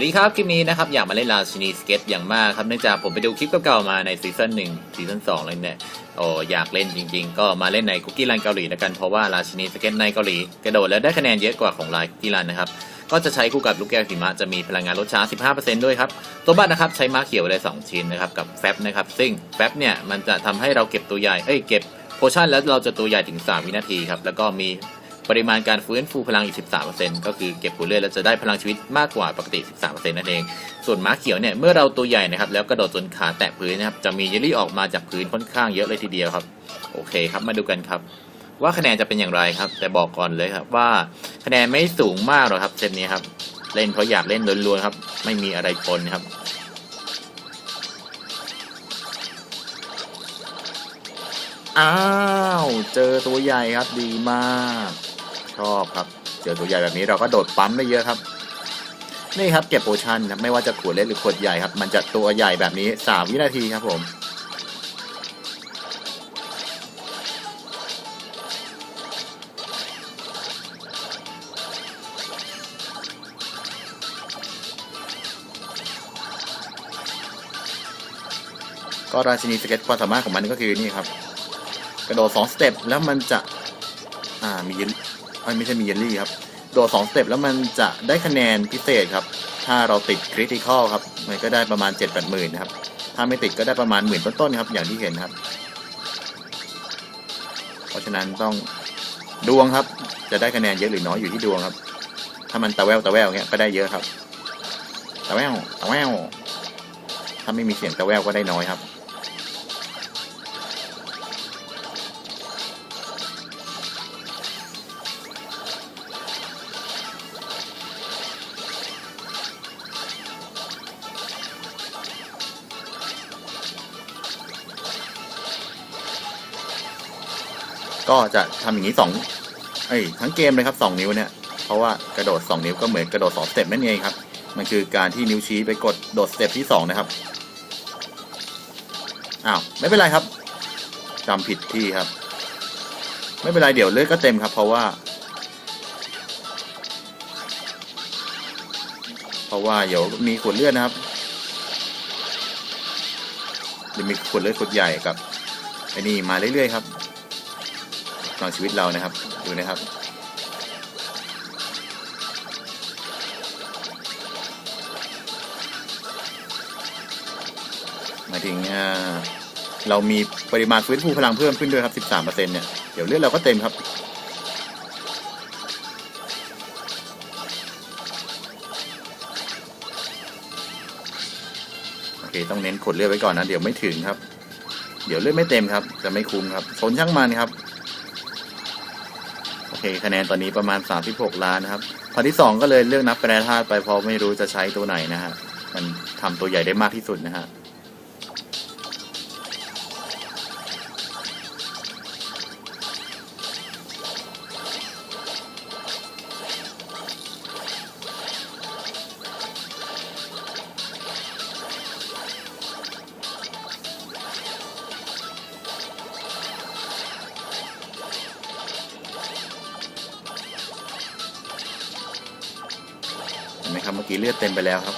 วัสดีครับคลิปนี้นะครับอยากมาเล่นราชินีสเก็ตอย่างมากครับเนื่องจากผมไปดูคลิปเก่าๆมาในซีซั่นหนึ่งซีซั่นสองเลยเนี่ยโอ้อยากเล่นจริงๆ ก็มาเล่นในคุกกี้รันเกาหลีแล้วกันเพราะว่าราชินีสเก็ตในเกาหลีกระโดดแล้วได้คะแนนเยอะกว่าของลายคุกกี้รันนะครับก็จะใช้คู่กับลูกแก้วหิมะจะมีพลังงานลดช้า 15%ด้วยครับตัวบัตรนะครับใช้ม้าเขียวได้2ชิ้นนะครับกับแฟบนะครับซึ่งแฟบเนี่ยมันจะทำให้เราเก็บตัวใหญ่เอ้ยเก็บโพชั่นแล้วเราจะตัวใหญ่ถึง 3 วินาทีครับแล้วก็มี ปริมาณการฟื้นฟูพลังอีก 13%ก็คือเก็บผลเลือดแล้วจะได้พลังชีวิตมากกว่าปกติ 13%นั่นเอง ส่วนม้าเขียวเนี่ยเมื่อเราตัวใหญ่นะครับแล้วกระโดดจนขาแตะพื้นนะครับจะมีเยลลี่ออกมาจากพื้นค่อนข้างเยอะเลยทีเดียวครับ โอเคครับมาดูกันครับ ว่าคะแนนจะเป็นอย่างไรครับ แต่บอกก่อนเลยครับว่าคะแนนไม่สูงมากหรอกครับเซตนี้ครับเล่นเพราะอยากเล่นล้วนๆครับ ไม่มีอะไรปนครับอ้าว เจอตัวใหญ่ครับดีมาก ชอบครับ เจอตัวใหญ่แบบนี้เราก็โดดปั๊มได้เยอะครับ นี่ครับเก็บโพชั่นครับไม่ว่าจะขวดเล็กหรือขวดใหญ่ครับ มันจะตัวใหญ่แบบนี้ 3 วินาทีครับผมก็ราชินีสเก็ตความสามารถของมันก็คือนี่ครับ กระโดด2สเต็ปแล้วมันจะ อ่ามี ไม่ใช่มีเยลลี่ครับ โดด2สเต็ปแล้วมันจะได้คะแนนพิเศษครับ ถ้าเราติดคริติคอลครับ มันก็ได้ประมาณ7 8หมื่นนะครับ ถ้าไม่ติดก็ได้ประมาณหมื่นต้นๆครับ อย่างที่เห็นครับ เพราะฉะนั้นต้องดวงครับ จะได้คะแนนเยอะหรือน้อยอยู่ที่ดวงครับ ถ้ามันตะแววตะแววเงี้ยก็ได้เยอะครับ ตะแววตะแววถ้าไม่มีเสียงตะแววก็ได้น้อยครับ ก็จะทำอย่างนี้สองเอ้ยทั้งเกมเลยครับสองนิ้วเนี่ยเพราะว่ากระโดดสองนิ้วก็เหมือนกระโดดสองสเต็ปนั่นเองครับ มันคือการที่นิ้วชี้ไปกดโดดสเต็ปที่สองนะครับอ้าวไม่เป็นไรครับจำผิดที่ครับ ไม่เป็นไรเดี๋ยวเลือดก็เต็มครับ เพราะว่า เพราะว่าเดี๋ยวมีขวดเลือดนะครับหรือมีขวดเลือดขวดใหญ่กับไอ้นี่มาเรื่อยๆครับ พลังชีวิตเรานะครับ ดูนะครับหมายถึงเรามีปริมาณฟื้นฟูพลังเพิ่มขึ้นด้วยครับ 13%เนี่ย เดี๋ยวเลือดเราก็เต็มครับ โอเค ต้องเน้นขดเลือดไว้ก่อนนะ เดี๋ยวไม่ถึงครับ เดี๋ยวเลือดไม่เต็มครับ จะไม่คุ้มครับชนช่างมันครับ เคคะแนนตอนนี้ประมาณ 36 ล้านนะครับพอที่ 2 ก็เลยเลือกนับแปรธาตุไปเพราะไม่รู้จะใช้ตัวไหนนะฮะมันทำตัวใหญ่ได้มากที่สุดนะฮะ ครับเมื่อกี้เลือดเต็มไปแล้วครับ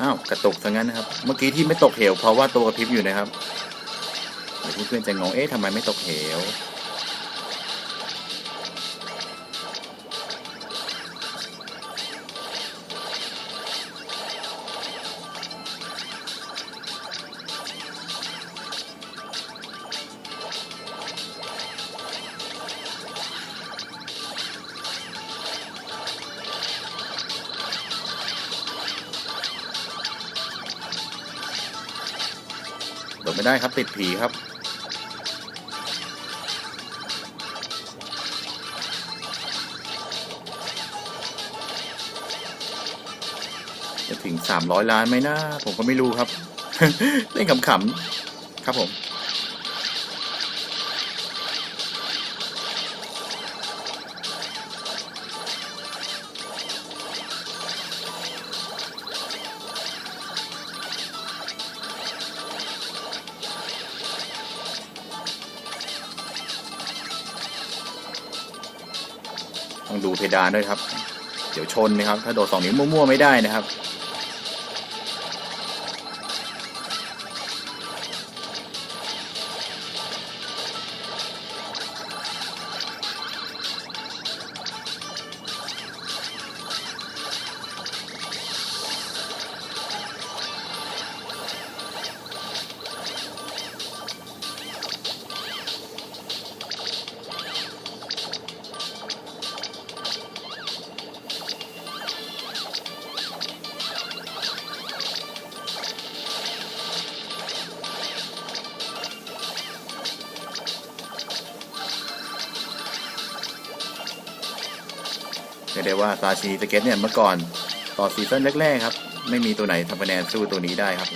อ้าว กระตุกซะงั้นนะครับ เมื่อกี้ที่ไม่ตกเหวเพราะว่าตัวกระพริบอยู่นะครับเดี๋ยวเพื่อนๆจะงงเอ๊ะทำไมไม่ตกเหว ดดไม่ได้ครับติดผีครับ จะถึงสามร้อยล้านไหมนะ ผมก็ไม่รู้ครับ เล่นขำๆครับผม ดูเพดานด้วยครับ เดี๋ยวชนนะครับ ถ้าโดดสองนิ้วมั่วๆไม่ได้นะครับ กได้ว่าซาชิสเก็ตเนี่ยเมื่อก่อนต่อซีซั่นแรกๆครับ ไม่มีตัวไหนทำคะแนนสู้ตัวนี้ได้ครับ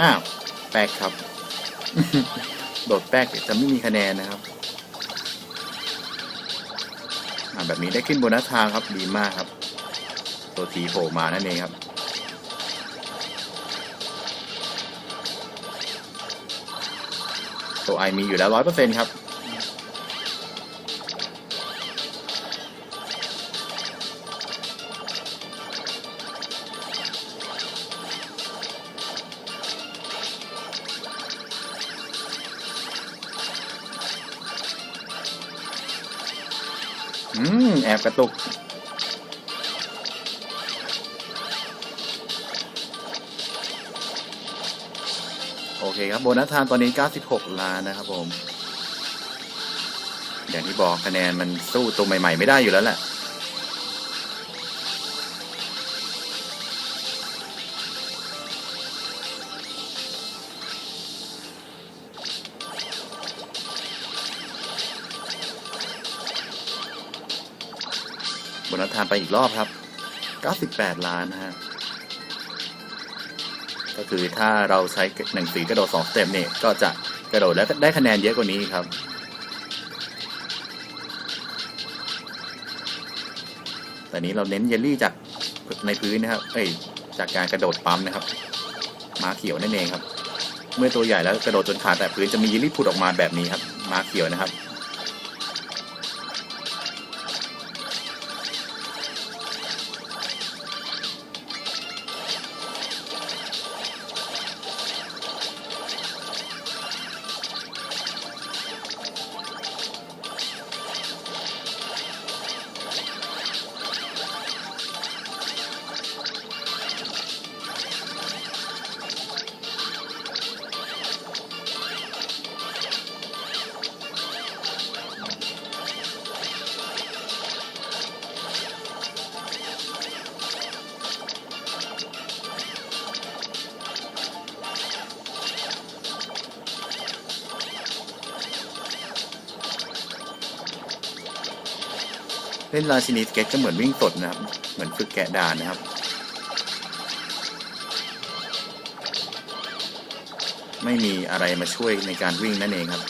อ้าวแป๊กครับ โดดแป๊กจะไม่มีคะแนนนะครับ แบบนี้ได้ขึ้นโบนัสทางครับดีมากครับ ตัวสีโผล่มานั่นเองครับตัวไอมีอยู่แล้วร้อยเปอร์เซ็นครับ อืม แอบกระตุก โอเคครับ โบนัสทานตอนนี้ 96 ล้านนะครับผม อย่างที่บอกคะแนนมันสู้ตัวใหม่ ๆ ไม่ได้อยู่แล้วแหละ บนัสทานไปอีกรอบครับ 98 ล้านนะฮะ ก็คือถ้าเราใช้หนังสือกระโดดสองสเต็ปเนี่ย ก็จะกระโดดแล้วได้คะแนนเยอะกว่านี้ครับ แต่นี้เราเน้นเยลลี่จากในพื้นนะครับ เอ้ย จากการกระโดดปั๊มนะครับ มาเขียวนั่นเองครับ เมื่อตัวใหญ่แล้วกระโดดจนขาดแต่พื้นจะมีเยลลี่ผุดออกมาแบบนี้ครับ มาเขียวนะครับ เล่นราชินีสเก็ตก็เหมือนวิ่งสดนะครับ เหมือนฝึกแกะดานนะครับ ไม่มีอะไรมาช่วยในการวิ่งนั่นเองครับ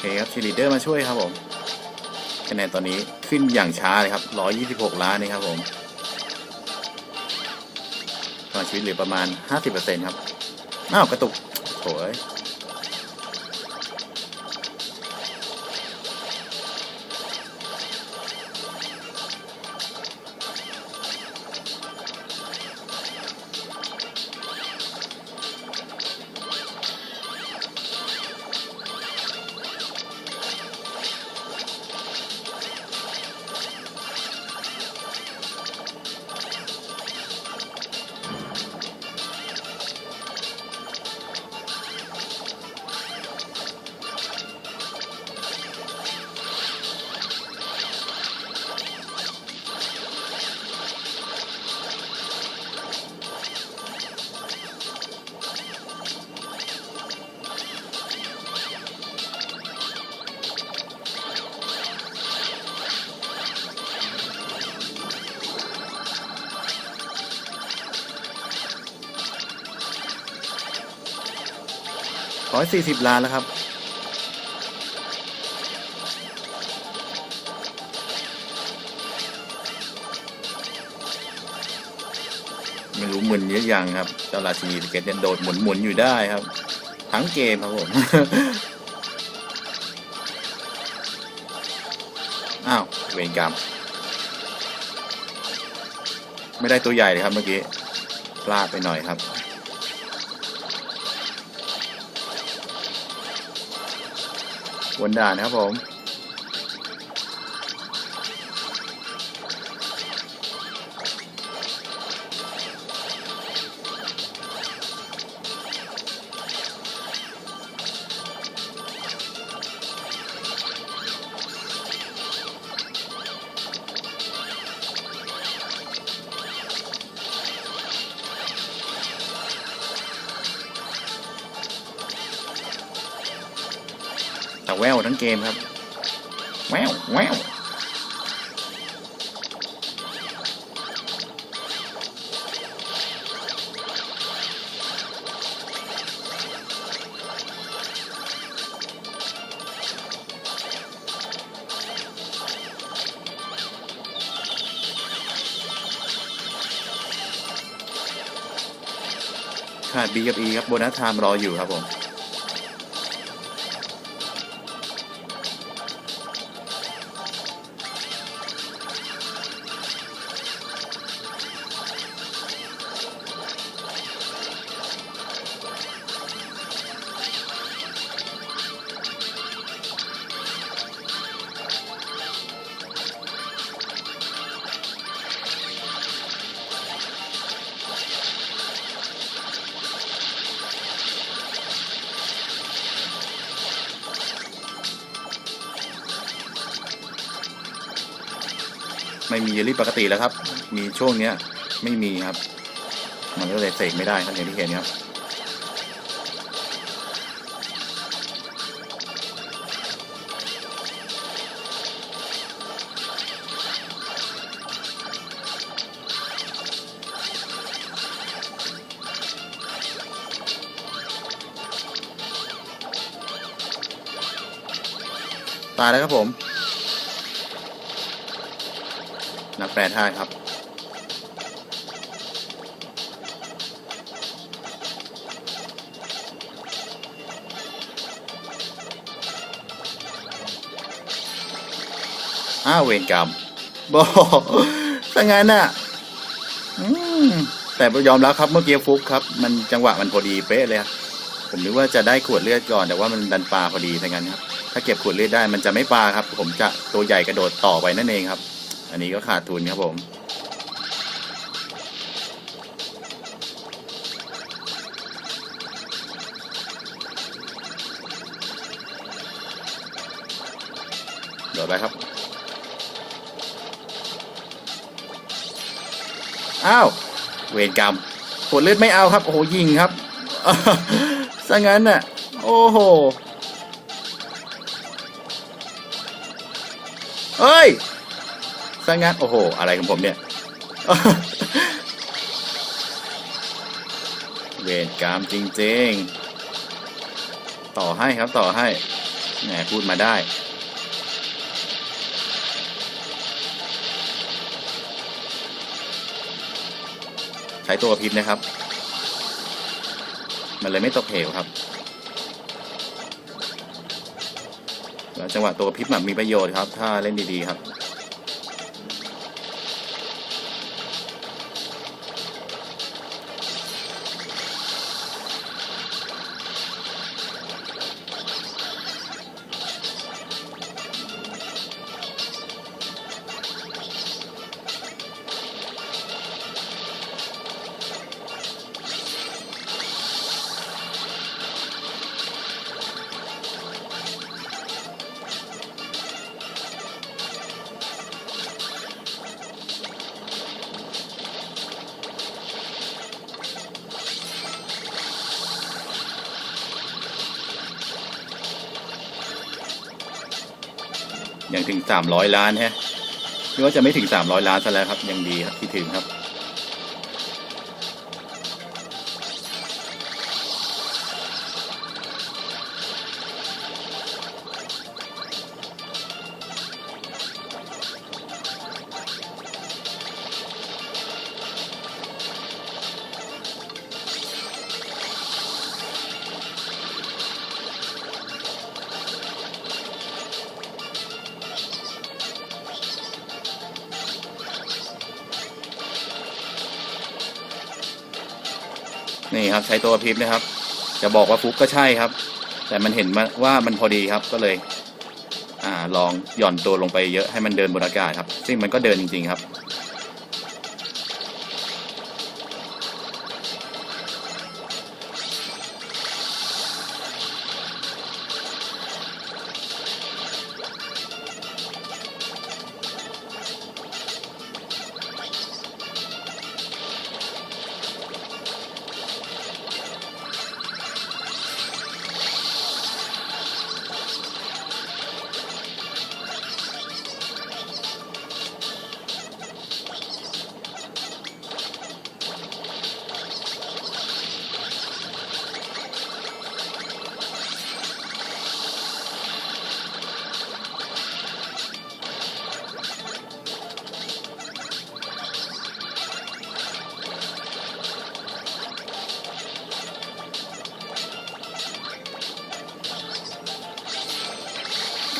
เคครับชีลีเดอร์มาช่วยครับผมคะแนนตอนนี้ขึ้นอย่างช้าเลยครับ 126 ล้านนี่ครับผมตอนชีวิตเหลือประมาณ 50%ครับ อ้าว กระตุกโถย ร้อยสี่สิบล้านแล้วครับ ไม่รู้หมุนเยอะยังครับ เจ้าราชินีสเก็ตเนี่ยโดดหมุนหมุนอยู่ได้ครับ ทั้งเกมครับผม อ้าวเวรกรรมไม่ได้ตัวใหญ่เลยครับเมื่อกี้ พลาดไปหน่อยครับ วันด่านะครับผม แววทั้งเกมครับ แววแววขาด B กับ E ครับโบนัสไทม์รออยู่ครับผม ไม่มีเยลลี่ปกติแล้วครับ มีช่วงเนี้ยไม่มีครับ มันก็เลยเสกไม่ได้ครับอย่างที่เห็นครับตายแล้วครับผม นักแปลท่าครับ อ้าวเวรกรรมบอกถ้างั้นน่ะอืมแต่ยอมรับครับเมื่อกี้ฟุกครับ มันจังหวะมันพอดีเป๊ะเลยครับผมนึกว่าจะได้ขวดเลือดก่อนแต่ว่ามันดันปลาพอดีถ้างั้นครับ ถ้าเก็บขวดเลือดได้มันจะไม่ปลาครับ ผมจะตัวใหญ่กระโดดต่อไปนั่นเองครับ อันนี้ก็ขาดทุนครับผม เดี๋ยวไปครับ อ้าว เวรกรรมขวดเลือดไม่เอาครับ โอ้โห ยิงครับซะงั้นน่ะ โอ้โห เฮ้ย ซะงั้นโอ้โห อะไรของผมเนี่ย เวรกรรมจริงๆ ต่อให้ครับต่อให้แหมพูดมาได้ใช้ตัวพิษนะครับ มันเลยไม่ตกเหวครับ แล้วจังหวะตัวพิษแบบมีประโยชน์ครับ ถ้าเล่นดีๆครับ ถึงสามร้อยล้านฮะหรือว่าจะไม่ถึงสามร้อยล้านซะแล้วครับยังดีครับที่ถึงครับ นี่ครับ ใช้ตัวพริบนะครับ จะบอกว่าฟุกก็ใช่ครับ แต่มันเห็นว่ามันพอดีครับก็เลย อ่าลองหย่อนตัวลงไปเยอะให้มันเดินบนอากาศครับ ซึ่งมันก็เดินจริง ๆ ครับ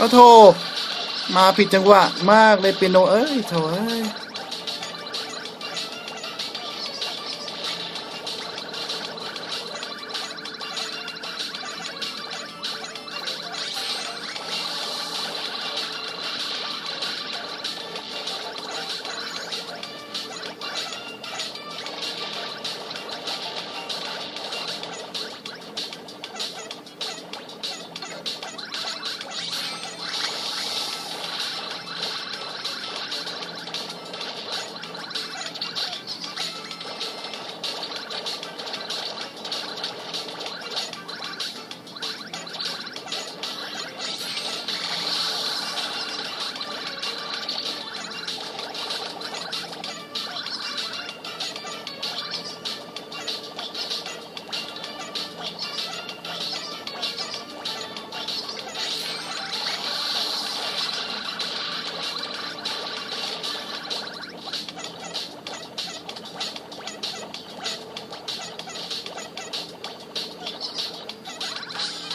โอ้โทมาผิดจังหวะมากเลยเปียโนเอ้ยโถเอ้ย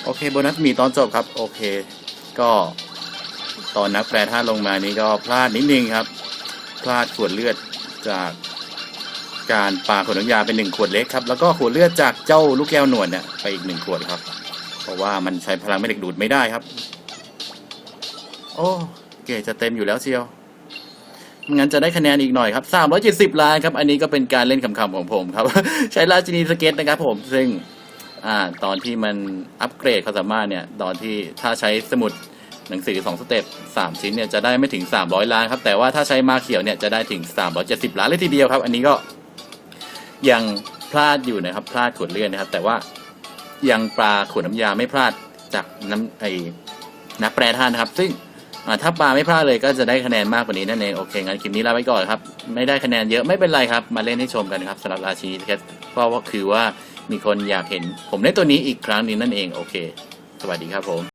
โอเคโบนัสมีตอนจบครับ โอเค ก็ตอนนักแปรท่าลงมานี้ก็พลาดนิดนึงครับ พลาดขวดเลือดจากการปาขวดน้ำยาเป็นหนึ่งขวดเล็กครับ แล้วก็ขวดเลือดจากเจ้าลูกแก้วหนวดเนี่ยไปอีกหนึ่งขวดครับ เพราะว่ามันใช้พลังไม่เด็กดูดไม่ได้ครับ โอ้เกจะเต็มอยู่แล้วเชียวงั้นจะได้คะแนนอีกหน่อยครับ370ล้านครับ อันนี้ก็เป็นการเล่นขำๆของผมครับ ใช้ราชินีสเก็ตนะครับผมซึ่ง อ่าตอนที่มันอัปเกรดความสามารถเนี่ยตอนที่ถ้าใช้สมุดหนังสือ 2 สเต็ป 3 ชิ้นเนี่ยจะได้ไม่ถึง 300 ล้านครับ แต่ว่าถ้าใช้มาเขียวเนี่ยจะได้ถึง 370 ล้านเลยทีเดียวครับ อันนี้ก็ยังพลาดอยู่นะครับ พลาดขวดเลื่อนนะครับ แต่ว่ายังปลาขวดน้ำยาไม่พลาดจากน้ำไอ้นักแปรท่านนะครับ ซึ่งถ้าปลาไม่พลาดเลยก็จะได้คะแนนมากกว่านี้นั่นเอง โอเค งั้นคลิปนี้ลาไปก่อนครับ ไม่ได้คะแนนเยอะไม่เป็นไรครับ มาเล่นให้ชมกันครับสำหรับราชินีแคสเพราะว่าคือว่า มีคนอยากเห็นผมเล่นตัวนี้อีกครั้งหนึงนั่นเองโอเค สวัสดีครับผม